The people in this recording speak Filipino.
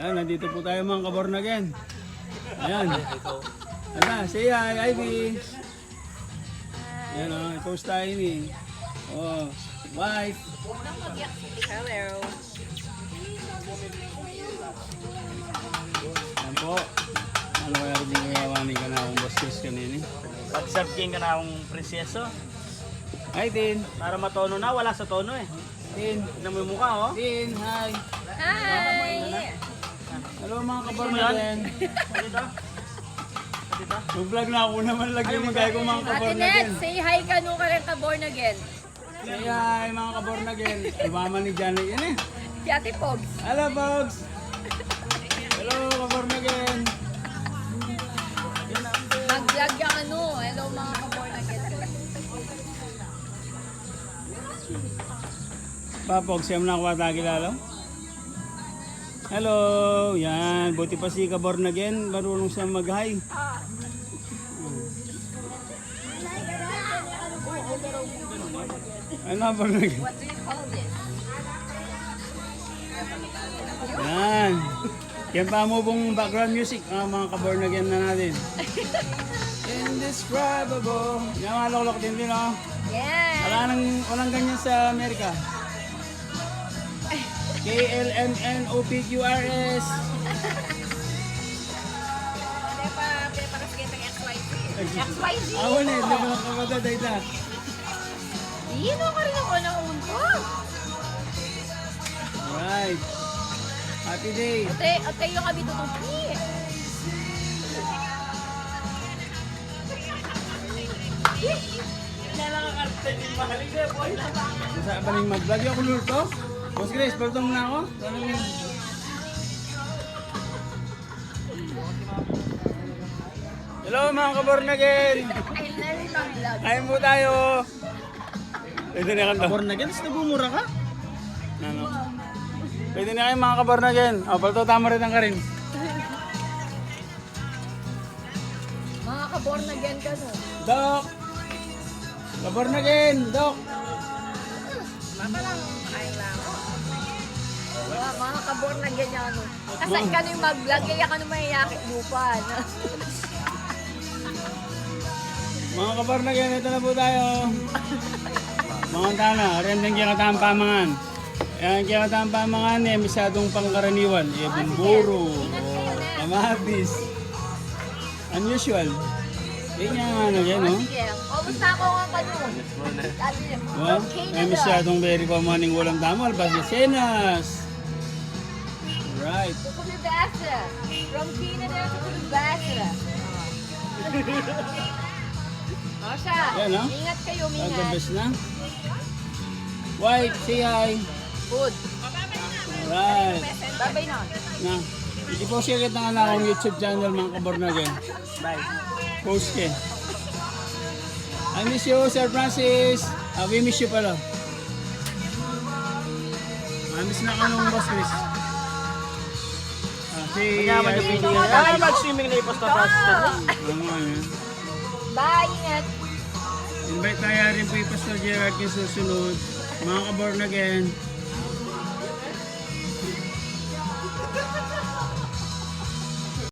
Ayan, nandito po tayo mga kaborn again. Ayan. Ano, say hi, Ivy. Ayan o, i-post tayo ni. Oh, wife. Hello. Ayan po. Ano kaya rin yung kayawanin ka na akong boss Chris kanini? Pag-serve king ka na akong presyeso. Hi, Tin. Para matono na, wala sa tono eh. Tin. Tignan mo yung mukha oh. Tin, hi. Hi! Hello mga kaborn Sino yan? again. Dito. Dito. Mag-vlog na ako naman lagi yung gaya ko mga Ate kaborn Net, again. say hi ka nung ka rin ka born again. Say hi mga kaborn again. Ay, mama ni Janet yan eh. Si Ate Pogs. Hello, folks! Hello, kaborn again! Mag-vlog ka ano. Hello mga ka born again. Papog, siyam na ako ata kilala. Hello! Yan, buti pa si kaborn again. Marunong siya mag-hi. Ano call this? Yan. Yan pa mo pong background music, ah, mga kaborn again na natin. Indescribable. Yan mga loklok din din, oh. Yeah. Wala nang, walang ganyan sa Amerika. K-L-M-N-O-P-Q-R-S. XYZ. XYZ? Ako na, hindi mo lang kapatid, ay ta. Ino ka rin ako ng unto. Right. Happy day. Ate, ate yung kami tutupi. Sa baling mag-vlog ako lurto. Boss Grace, baltong na ako. Parang yun. Hello mga kaborn again. Kain po tayo. Pwede na kanta. Born again, tapos nagmumura ka? Ano? Pwede na kayo mga kaborn again. O, palto tama rin ang karin. Mga ka-born again ka no. Dok! Kaborn again, Dok! Mama lang, kain lang. Mga, mga ka-born again yan ano. Kasi ka nung mag-vlog, kaya ka nung mayayakit lupa. no? Mga kaborn again, ito na po tayo. Mga tana, rin din kaya katang pamangan. Yan kaya katang pamangan eh, masyadong pangkaraniwan. Eh, bumburo, Ingat kayo na. kamatis. Unusual. Yan nga ano yan, no? Sige, kamusta ako nga ka nun? Sabi niya, Well, from eh, masyadong very common ng walang tama. Albas na senas. Right. Kulubasa. From Canada to Kulubasa. O siya, Yan, no? ingat kayo, Ang the mingat. best na. White, say hi. Good. Right. Bye-bye na. Na, i-post ka kita nga na akong YouTube channel mga kaborn again. Bye. Post ka. I miss you, Sir Francis. Ah, we miss you pala. I miss na ka nung boss Chris. Si... Mayaman yung video. Ah, mag-swimming na ipos na process ka. Bye, ingat. Invite tayo rin po yung Pastor Gerard yung susunod. Mga ka-born again.